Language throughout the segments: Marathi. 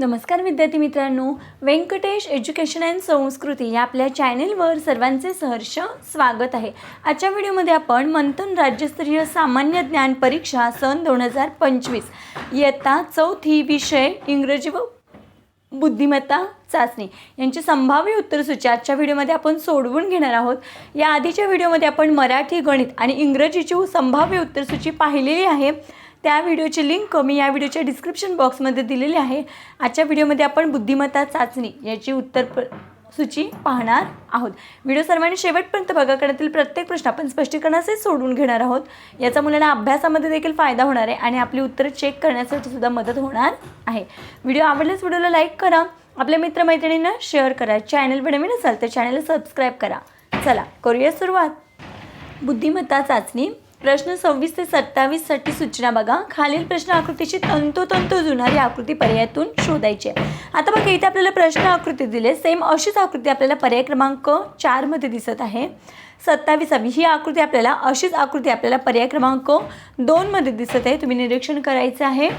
नमस्कार विद्यार्थी मित्रांनो. व्यंकटेश एज्युकेशन अँड संस्कृती या आपल्या चॅनेलवर सर्वांचे सहर्ष स्वागत आहे. आजच्या व्हिडिओमध्ये आपण मंथन राज्यस्तरीय सामान्य ज्ञान परीक्षा सन दोन हजार पंचवीस. इयत्ता चौथी विषय इंग्रजी व बुद्धिमत्ता चाचणी. यांची संभाव्य उत्तरसूची आजच्या व्हिडिओमध्ये आपण सोडवून घेणार आहोत. या आधीच्या व्हिडिओमध्ये आपण मराठी गणित आणि इंग्रजीची संभाव्य उत्तरसूची पाहिलेली आहे. त्या व्हिडिओची लिंक मी या व्हिडिओच्या डिस्क्रिप्शन बॉक्समध्ये दिलेली आहे. आजच्या व्हिडिओमध्ये आपण बुद्धिमत्ता चाचणी याची उत्तर प सूची पाहणार आहोत. व्हिडिओ सर्वांनी शेवटपर्यंत बघा करण्यातील प्रत्येक प्रश्न आपण स्पष्टीकरणाचे सोडून घेणार आहोत. याचा मुलांना अभ्यासामध्ये देखील फायदा होणार आहे आणि आपली उत्तरं चेक करण्यासाठी सुद्धा मदत होणार आहे. व्हिडिओ आवडल्यास व्हिडिओला लाईक करा. आपल्या मित्रमैत्रिणींना शेअर करा. चॅनल नवीन असाल तर चॅनलला सबस्क्राईब करा. चला करूया सुरुवात. बुद्धिमत्ता चाचणी. प्रश्न सव्वीस ते सत्तावीससाठी सूचना बघा. खालील प्रश्न आकृतीची तंतोतंत जुनारी आकृती पर्यायातून शोधायची आहे. आता बघा इथे आपल्याला प्रश्न आकृती दिले. सेम अशीच आकृती आपल्याला पर्याय क्रमांक चारमध्ये दिसत आहे. सत्तावीसावी ही आकृती आपल्याला अशीच आकृती आपल्याला पर्याय क्रमांक दोनमध्ये दिसत आहे. तुम्ही निरीक्षण करायचं आहे.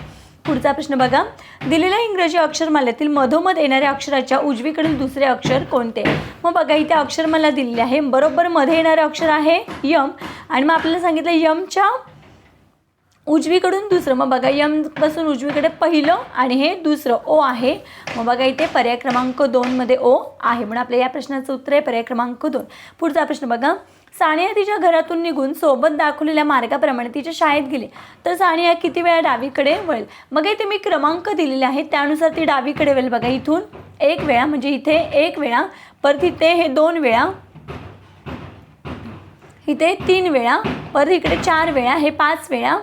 पुढचा प्रश्न बघा. दिलेल्या इंग्रजी अक्षरमालेतील मधोमध येणाऱ्या अक्षराच्या उजवीकडील दुसरे अक्षर कोणते? मग बघा इथे अक्षरमाला दिलेली आहे. बरोबर मध्ये येणारं अक्षर आहे यम. आणि मग आपल्याला सांगितलं यमच्या उजवीकडून दुसरं. मग बघा यमपासून उजवीकडे पहिलं आणि हे दुसरं ओ आहे. मग बघा इथे पर्याय क्रमांक दोनमध्ये ओ आहे. म्हणून आपल्या या प्रश्नाचं उत्तर आहे पर्याय क्रमांक दोन. पुढचा प्रश्न बघा. सानिया तिच्या घरातून निघून सोबत दाखवलेल्या मार्गाप्रमाणे तिच्या शाळेत गेली. तर सानिया किती वेळा डावीकडे वळेल? मग इथे मी क्रमांक दिलेले आहेत. त्यानुसार ती डावीकडे वळेल बघा. इथून एक वेळा म्हणजे इथे एक वेळा परत इथे हे दोन वेळा इथे तीन वेळा परत इकडे चार वेळा हे पाच वेळा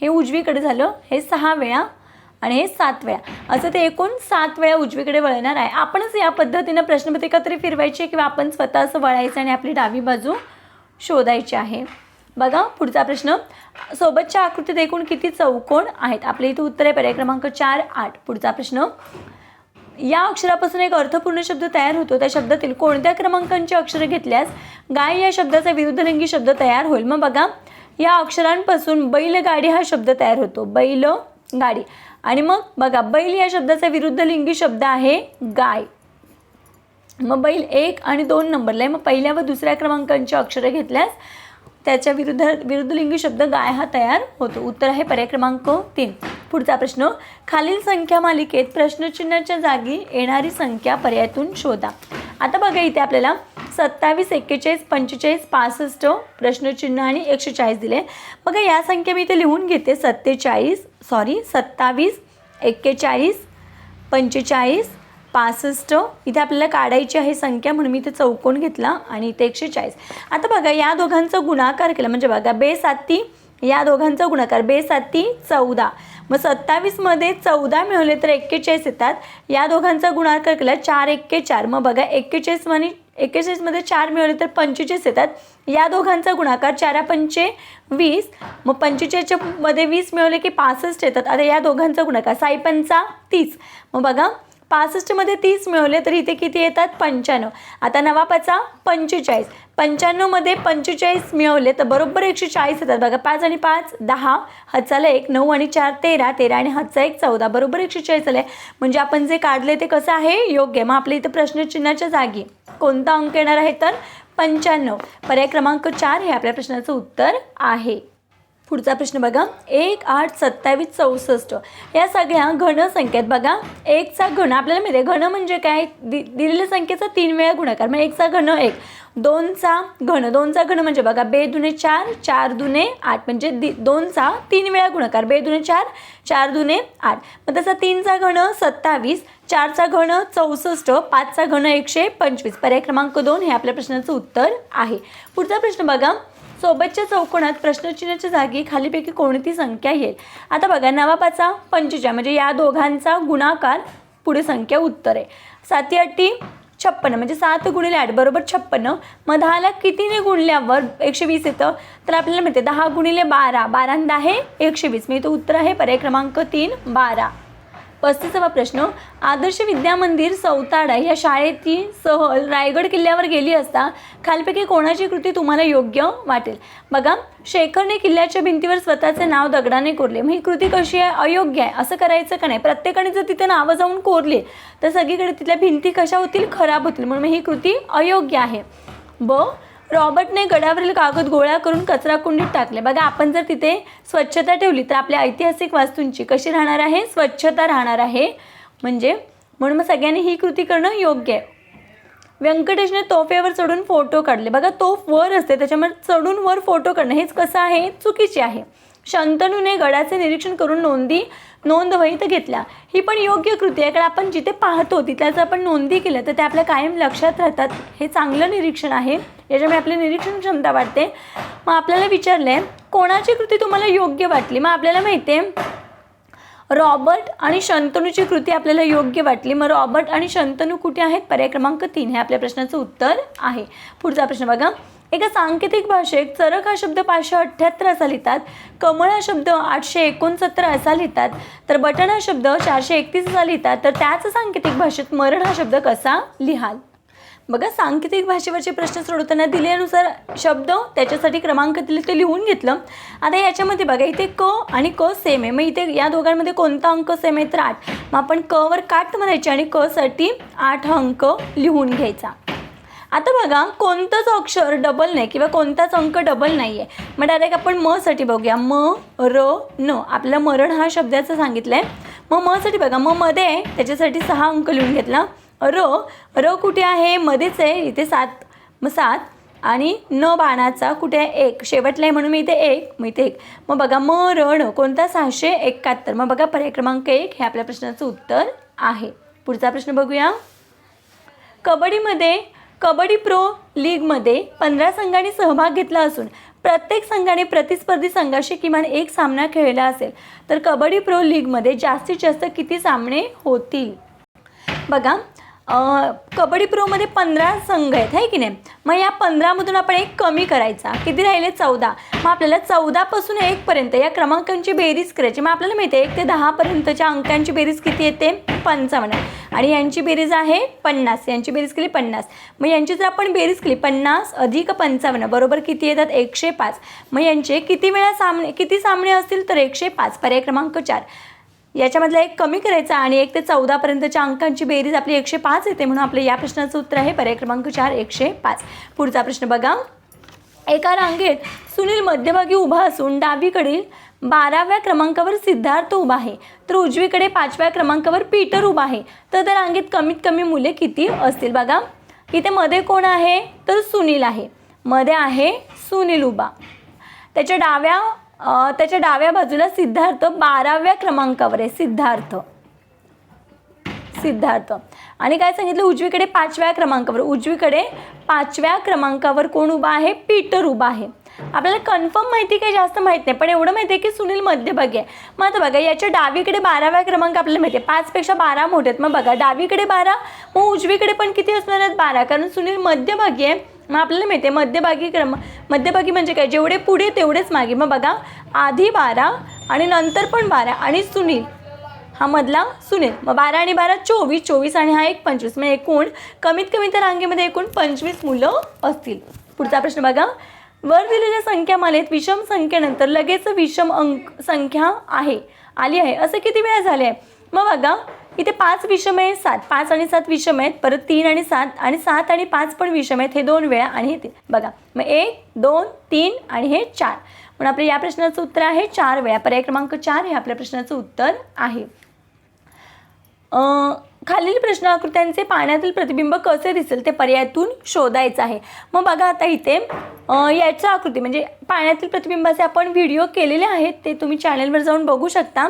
हे उजवीकडे झालं हे सहा वेळा आणि हे सात वेळा. असं ते एकूण सात वेळा उजवीकडे वळणार आहे. आपणच या पद्धतीनं प्रश्नपत्रिका तरी फिरवायची किंवा आपण स्वतः असं वळायचं आणि आपली डावी बाजू शोधायची आहे. बघा पुढचा प्रश्न. सोबतच्या आकृतीत एकूण किती चौकोन आहेत? आपल्या इथे उत्तर आहे पर्याय क्रमांक चार आठ. पुढचा प्रश्न. या अक्षरापासून एक अर्थपूर्ण शब्द तयार होतो. त्या शब्दातील कोणत्या क्रमांकांची अक्षरं घेतल्यास गाय या शब्दाचा विरुद्धलिंगी शब्द तयार होईल? मग बघा. या अक्षरांपासून बैलगाडी हा शब्द तयार होतो. बैल गाडी आणि मग बघा बैल या शब्दाचा विरुद्धलिंगी शब्द आहे गाय. मग बैल एक आणि दोन नंबरला आहे. मग पहिल्या व दुसऱ्या क्रमांकांची अक्षरं घेतल्यास त्याच्या विरुद्ध विरुद्धलिंगी शब्द गाय हा तयार होतो. उत्तर आहे पर्याय क्रमांक तीन. पुढचा प्रश्न खालील संख्या मालिकेत प्रश्नचिन्हाच्या जागी येणारी संख्या पर्यायातून शोधा. आता बघा इथे आपल्याला सत्तावीस एक्केचाळीस पंचेचाळीस पासष्ट प्रश्नचिन्ह आणि एकशे चाळीस दिले. बघा या संख्या मी इथे लिहून घेते. सत्तेचाळीस सॉरी सत्तावीस एक्केचाळीस पंचेचाळीस पासष्ट. इथे आपल्याला काढायची आहे संख्या म्हणून मी इथे चौकोन घेतला आणि इथे एकशे चाळीस. आता बघा या दोघांचा गुणाकार केला. म्हणजे बघा बे साती या दोघांचा गुणाकार. बे साती चौदा. मग सत्तावीसमध्ये चौदा मिळवले तर एक्केचाळीस येतात. या दोघांचा गुणाकार केला चार एक्के चार. मग बघा एक्केचाळीस आणि एक्केचाळीसमध्ये चार मिळवले तर पंचेचाळीस येतात. या दोघांचा गुणाकार चारा पंचे वीस. मग पंचेचाळीसच्या मध्ये वीस मिळवले की पासष्ट येतात. आता या दोघांचा गुणाकार साई पंचा तीस. मग बघा पासष्टमध्ये तीस मिळवले तर इथे किती येतात? पंच्याण्णव. आता नवापाचा पंचेचाळीस. पंच्याण्णवमध्ये पंचेचाळीस मिळवले तर बरोबर एकशे चाळीस येतात. बघा पाच आणि पाच दहा. हचाला एक नऊ आणि चार तेरा. तेरा आणि हातचा एक चौदा. बरोबर एकशे चाळीस आलं आहे म्हणजे आपण जे काढले ते कसं आहे? योग्य मग आपल्या इथं प्रश्नचिन्हाच्या जागी कोणता अंक येणार आहे? तर पंच्याण्णव. पर्याय क्रमांक चार हे आपल्या प्रश्नाचं उत्तर आहे. पुढचा प्रश्न बघा. एक आठ सत्तावीस चौसष्ट. या सगळ्या घन संख्येत बघा. एकचा घन आपल्याला माहिती आहे घन म्हणजे काय? दि दिलेल्या संख्येचा तीन वेळा गुणाकार. मग एकचा घन एक. दोनचा घन दोनचा घन म्हणजे बघा बे दुने चार चार दुने आठ. म्हणजे दि दोनचा तीन वेळा गुणाकार. बे दुने चार चार दुने आठ. मग तसा तीनचा घन सत्तावीस चारचा घन चौसष्ट पाचचा घन एकशे पंचवीस. पर्याय क्रमांक दोन हे आपल्या प्रश्नाचं उत्तर आहे. पुढचा प्रश्न बघा. सोबतच्या चौकोनात प्रश्नचिन्हाच्या जागी खालीपैकी कोणती संख्या येईल? आता बघा नवापाचा पंचेचाळीस म्हणजे या दोघांचा गुणाकार पुढे संख्या उत्तर आहे. साती अट्टी छप्पन्न म्हणजे सात गुणिले आठ बरोबर छप्पन्न मग दहाला कितीने गुणल्यावर एकशे वीस येतं? तर आपल्याला माहिती आहे दहा गुणिले बारा बारा दहा आहे एकशे वीस. मी तो उत्तर आहे पर्याय क्रमांक तीन बारा. पस्तीसावा प्रश्न. आदर्श विद्या मंदिर सौताडा या शाळेची सहल रायगड किल्ल्यावर गेली असता खालपैकी कोणाची कृती तुम्हाला योग्य वाटेल? बघा शेखरने किल्ल्याच्या भिंतीवर स्वतःचे नाव दगडाने कोरले. मग ही कृती कशी आहे? अयोग्य आहे. असं करायचं का नाही? प्रत्येकाने जर तिथे नावं जाऊन कोरली तर सगळीकडे तिथल्या भिंती कशा होतील? खराब होतील. म्हणून मग ही कृती अयोग्य आहे. ब रॉबर्टने गडावरील कागद गोळा करून कचरा कुंडीत टाकले. बघा आपण जर तिथे स्वच्छता ठेवली तर आपल्या ऐतिहासिक वास्तूंची कशी राहणार आहे? स्वच्छता राहणार आहे. म्हणजे म्हणून मग सगळ्यांनी ही कृती करणं योग्य आहे. व्यंकटेशने तोफेवर चढून फोटो काढले. बघा तोफ वर असते त्याच्यामुळे चढून वर फोटो काढणं हेच कसं आहे? चुकीचे आहे. शंतनूने गडाचे निरीक्षण करून नोंदी नोंदवहीत घेतल्या. ही पण योग्य कृती आहे कारण आपण जिथे पाहतो तिथल्या जर आपण नोंदी केल्या तर त्या आपल्या कायम लक्षात राहतात. हे चांगलं निरीक्षण आहे. याच्यामुळे आपली निरीक्षण क्षमता वाढते. मग आपल्याला विचारलं आहे कोणाची कृती तुम्हाला योग्य वाटली? मग आपल्याला माहिती आहे रॉबर्ट आणि शंतनूची कृती आपल्याला योग्य वाटली. मग रॉबर्ट आणि शंतनू कुठे आहेत? पर्याय क्रमांक तीन हे आपल्या प्रश्नाचं उत्तर आहे. पुढचा प्रश्न बघा. एका सांकेतिक भाषेत चरक हा शब्द पाचशे अठ्ठ्याहत्तर असा लिहितात कमळ हा शब्द आठशे एकोणसत्तर असा लिहितात तर बटन हा शब्द चारशे एकतीस असा लिहितात तर त्याच सांकेतिक भाषेत मरण हा शब्द कसा लिहाल? बघा सांकेतिक भाषेवरचे प्रश्न सोडवताना दिल्यानुसार शब्द त्याच्यासाठी क्रमांक दिले ते लिहून घेतलं. आता याच्यामध्ये बघा इथे क आणि क सेम आहे. मग इथे या दोघांमध्ये कोणता अंक सेम आहे? तर आठ. मग आपण क वर काट म्हणायचे आणि क साठी आठ हा अंक लिहून घ्यायचा. आता बघा कोणतंच अक्षर डबल नाही किंवा कोणताच अंक डबल नाही आहे मग डायरेक्ट आपण म साठी बघूया. म र न. आपल्याला मरण हा शब्दाचं सांगितलं आहे मग म साठी बघा. म मध्ये आहे त्याच्यासाठी सहा अंक लिहून घेतला. र र कुठे आहे? मध्येच आहे. इथे सात मग सात. आणि न बाणाचा कुठे आहे? एक. शेवटला आहे म्हणून मी इथे एक मग इथे एक. मग बघा म र ण कोणता? सहाशे एकाहत्तर. मग बघा पर्याय क्रमांक एक हे आपल्या प्रश्नाचं उत्तर आहे. पुढचा प्रश्न बघूया. कबड्डीमध्ये कबड्डी प्रो लीगमध्ये पंधरा संघांनी सहभाग घेतला असून प्रत्येक संघाने प्रतिस्पर्धी संघाशी किमान एक सामना खेळला असेल. तर कबड्डी प्रो लीगमध्ये जास्तीत जास्त किती सामने होतील? बघा कबड्डी प्रोमध्ये पंधरा संघ आहेत आहे की नाही? मग या पंधरामधून आपण एक कमी करायचा. किती राहिले? चौदा. मग आपल्याला चौदापासून एकपर्यंत या क्रमांकांची बेरीज करायची. मग आपल्याला माहिती आहे एक ते दहापर्यंतच्या अंकांची बेरीज किती येते? पंचावन्न. आणि यांची बेरीज आहे पन्नास. यांची बेरीज केली पन्नास. मग यांची जर आपण बेरीज केली पन्नास अधिक पंचावन्न बरोबर किती येतात? एकशे पाच. मग यांचे किती वेळा सामने किती सामने असतील? तर एकशे पाच. पर्याय क्रमांक चार. याच्यामधला एक कमी करायचा आणि एक ते चौदापर्यंतच्या अंकांची बेरीज आपली एकशे पाच येते म्हणून आपलं या प्रश्नाचं उत्तर आहे पर्याय क्रमांक चार एकशे पाच. पुढचा प्रश्न बघा. एका रांगेत सुनील मध्यभागी उभा असून डावीकडील बाराव्या क्रमांकावर सिद्धार्थ उभा आहे तर उजवीकडे पाचव्या क्रमांकावर पीटर उभा आहे. तर त्या रांगेत कमीत कमी मुले किती असतील बघा. इथे मध्ये कोण आहे? तर सुनील आहे. मध्ये आहे सुनील उभा. त्याच्या डाव्या त्याच्या डाव्या बाजूला सिद्धार्थ बाराव्या क्रमांकावर आहे सिद्धार्थ. सिद्धार्थ. आणि काय सांगितलं? उजवीकडे पाचव्या क्रमांकावर. उजवीकडे पाचव्या क्रमांकावर कोण उभा आहे? पीटर उभा आहे. आपल्याला कन्फर्म माहिती काही जास्त माहीत नाही पण एवढं माहिती आहे की सुनील मध्यभागी आहे. मग आता बघा याच्या डावीकडे बाराव्या क्रमांक आपल्याला माहिती आहे. पाचपेक्षा बारा मोठे आहेत. मग बघा डावीकडे बारा मग उजवीकडे पण किती असणार आहेत? बारा. कारण सुनील मध्यभागी आहे. मग आपल्याला माहिती आहे मध्यभागी क्रम मध्यभागी म्हणजे काय? जेवढे पुढे तेवढेच मागे. मग बघा आधी बारा आणि नंतर पण बारा आणि सुनील. हा मधला सुनील. मग बारा आणि बारा चोवीस. चोवीस आणि हा एक पंचवीस. म्हणजे एकूण कमीत कमी त्या रांगेमध्ये एकूण पंचवीस मुलं असतील. पुढचा प्रश्न बघा. वर दिलेल्या संख्यामालेत विषम संख्येनंतर लगेच विषम अंक संख्या आहे आली आहे. असं किती वेळा झाले आहे मग बघा इथे पाच विषम आहे सात. पाच आणि सात विषम आहेत परत तीन आणि सात. आणि सात आणि पाच पण विषम आहेत हे दोन वेळा आणि हे तीन. बघा मग एक दोन तीन आणि हे चार. म्हणून आपल्या या प्रश्नाचं उत्तर आहे चार वेळा. पर्याय क्रमांक चार हे आपल्या प्रश्नाचं उत्तर आहे. खालील प्रश्न आकृत्यांचे पाण्यातील प्रतिबिंब कसे दिसेल ते पर्यायातून शोधायचं आहे. मग बघा आता इथे याचं आकृती म्हणजे पाण्यातील प्रतिबिंबाचे आपण व्हिडिओ केलेले आहेत ते तुम्ही चॅनलवर जाऊन बघू शकता.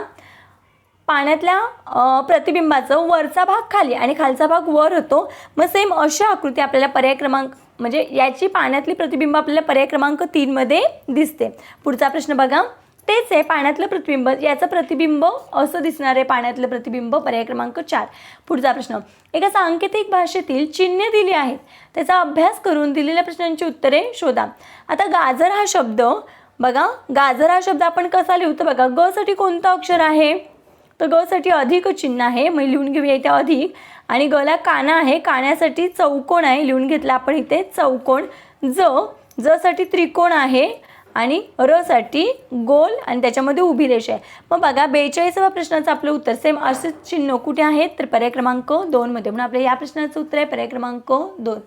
पाण्यातल्या प्रतिबिंबाचं वरचा भाग खाली आणि खालचा भाग वर होतो. मग सेम अशा आकृती आपल्याला पर्याय क्रमांक म्हणजे याची पाण्यातली प्रतिबिंब आपल्याला पर्याय क्रमांक तीनमध्ये दिसते. पुढचा प्रश्न बघा. तेच आहे पाण्यातलं प्रतिबिंब. याचं प्रतिबिंब असं दिसणार आहे पाण्यातलं प्रतिबिंब पर्याय क्रमांक चार. पुढचा प्रश्न. एका सांकेतिक भाषेतील चिन्हे दिली आहेत. त्याचा अभ्यास करून दिलेल्या प्रश्नांची उत्तरे शोधा. आता गाजर हा शब्द बघा गाजर हा शब्द आपण कसा लिहतो बघा ग साठी कोणतं अक्षर आहे? तर गसाठी अधिक चिन्ह आहे मग लिहून घेऊया इथे अधिक. आणि गला काना आहे काण्यासाठी चौकोन आहे लिहून घेतला आपण इथे चौकोन. ज जसाठी त्रिकोण आहे आणि रसाठी गोल आणि त्याच्यामध्ये उभी रेषा आहे. मग बघा बेचाळीसाव्या प्रश्नाचं आपलं उत्तर सेम असेच चिन्ह कुठे आहेत? तर पर्याय क्रमांक दोनमध्ये म्हणून आपल्या या प्रश्नाचं उत्तर आहे पर्याय क्रमांक दोन.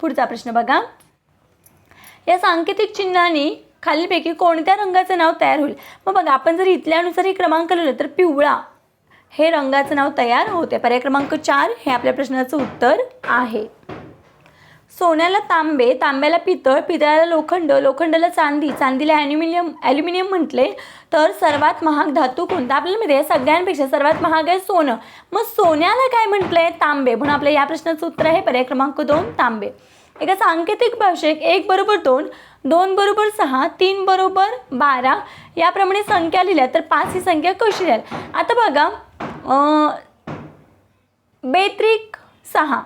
पुढचा प्रश्न बघा. या सांकेतिक चिन्हाने खालीलपैकी कोणत्या रंगाचं नाव तयार होईल? मग बघा आपण जर इथल्यानुसार हे क्रमांक लिहिलं तर पिवळा. हे रंगाचं नाव तयार होते. पर्याय क्रमांक चार हे आपल्या प्रश्नाचं उत्तर आहे. सोन्याला तांबे तांब्याला पितळ पितळाला लोखंड लोखंडाला चांदी चांदीला ॲल्युमिनियम ॲल्युमिनियम म्हटले तर सर्वात महाग धातू कोणता? आपल्याला माहिती आहे सगळ्यांपेक्षा सर्वात महाग आहे सोनं. मग सोन्याला काय म्हटलंय तांबे. म्हणून आपल्या या प्रश्नाचं उत्तर आहे पर्याय क्रमांक दोन तांबे. एका सांकेतिक भाषेत एक बरोबर दोन दोन बरोबर सहा तीन बरोबर बारा याप्रमाणे संख्या लिहिल्या तर पाच ही संख्या कशी द्याल आता बघा बेत्रिक सहा.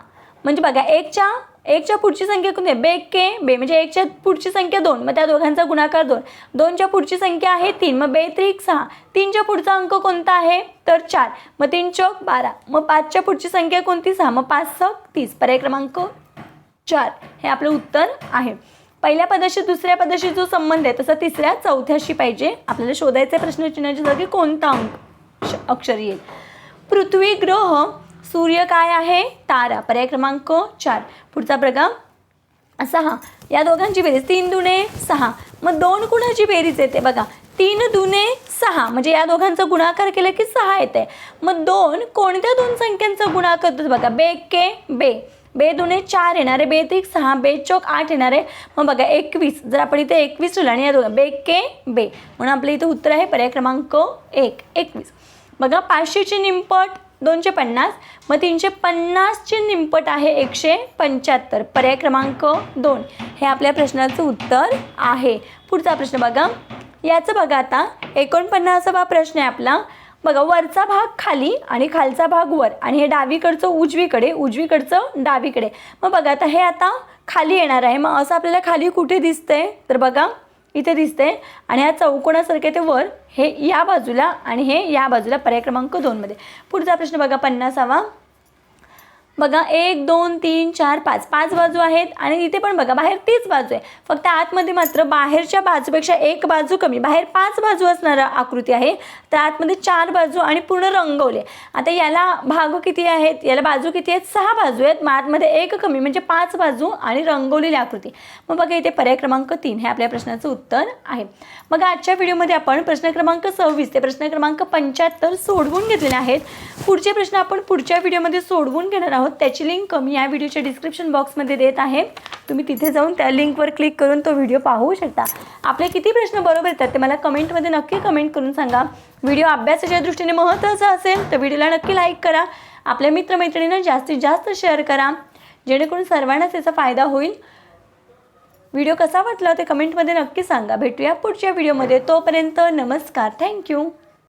म्हणजे बघा एकच्या एकच्या पुढची संख्या कोणती आहे? बेके बे. म्हणजे एकच्या पुढची संख्या दोन. मग त्या दोघांचा गुणाकार दोन. दोनच्या पुढची संख्या आहे तीन. मग बेत्रिक सहा. तीनच्या पुढचा अंक कोणता आहे? तर चार. मग तीन चौक बारा. मग पाचच्या पुढची संख्या कोणती? सहा. मग पाच सक तीस. पर्याय क्रमांक चार. हे आपलं उत्तर आहे. पहिल्या पदाशी दुसऱ्या पदाशी जो संबंध आहे तसा तिसऱ्या चौथ्याशी पाहिजे. आपल्याला शोधायचे प्रश्नचिन्हाच्या जागी कोणता अंक अक्षर येईल. पृथ्वी ग्रह सूर्य काय आहे? तारा. पर्याय क्रमांक चार. पुढचा प्रकार सहा. या दोघांची बेरीज तीन दुणे सहा. मग दोन कुणाची बेरीज येते बघा. तीन दुने सहा. म्हणजे या दोघांचा गुणाकार केला की सहा येते. मग दोन कोणत्या दोन संख्यांचा गुणाकार करतो बघा? बे के बे. बे दुने चार येणारे. बे त्रिक सहा. बे चौक आठ येणारे. मग बघा एकवीस. जर आपण इथे एकवीस ठेवलं आणि या दोघं बे के बे. म्हणून आपलं इथं उत्तर आहे पर्याय क्रमांक एक. एकवीस. बघा पाचशेची निंपट दोनशे पन्नास. मग तीनशे पन्नासची निंपट आहे एकशे पंच्याहत्तर. पर्याय क्रमांक दोन. हे आपल्या प्रश्नाचं उत्तर आहे. पुढचा प्रश्न बघा. याचं बघा आता. एकोणपन्नासावा प्रश्न आहे आपला. बघा वरचा भाग खाली आणि खालचा भाग वर. आणि हे डावीकडचं उजवीकडे उजवीकडचं डावीकडे. मग बघा आता हे आता खाली येणार आहे. मग असं आपल्याला खाली कुठे दिसतंय? तर बघा. इथे दिसते. आणि ह्या चौकोनासारखे ते वर हे या बाजूला आणि हे या बाजूला पर्याय क्रमांक दोनमध्ये पुढचा प्रश्न बघा पन्नासावा. बघा एक दोन तीन चार पाच. पाच बाजू आहेत आणि इथे पण बघा बाहेर तीच बाजू आहे. फक्त आतमध्ये मात्र बाहेरच्या बाजूपेक्षा एक बाजू कमी बाहेर पाच बाजू असणारा आकृती आहे. तर आतमध्ये चार बाजू आणि पूर्ण रंगवले. आता याला भाग किती आहेत? याला बाजू किती आहेत? सहा बाजू आहेत. मग आतमध्ये एक कमी म्हणजे पाच बाजू आणि रंगवलेली आकृती. मग बघा इथे पर्याय क्रमांक तीन हे आपल्या प्रश्नाचं उत्तर आहे. मग आजच्या व्हिडिओमध्ये आपण प्रश्न क्रमांक सव्वीस ते प्रश्न क्रमांक पंच्याहत्तर सोडवून घेतलेले आहेत. पुढचे प्रश्न आपण पुढच्या व्हिडिओमध्ये सोडवून घेणार आहोत. आहोत. त्याची लिंक मी या व्हिडिओच्या डिस्क्रिप्शन बॉक्समध्ये देत आहे. तुम्ही तिथे जाऊन त्या लिंकवर क्लिक करून तो व्हिडिओ पाहू शकता. आपले किती प्रश्न बरोबर येतात ते मला कमेंटमध्ये नक्की कमेंट करून सांगा. व्हिडिओ अभ्यासाच्या दृष्टीने महत्त्वाचा असेल तर व्हिडिओला नक्की लाईक करा. आपल्या मित्रमैत्रिणींना जास्तीत जास्त शेअर करा. जेणेकरून सर्वांनाच याचा फायदा होईल. व्हिडिओ कसा वाटला ते कमेंटमध्ये नक्की सांगा. भेटूया पुढच्या व्हिडिओमध्ये तोपर्यंत नमस्कार. थँक्यू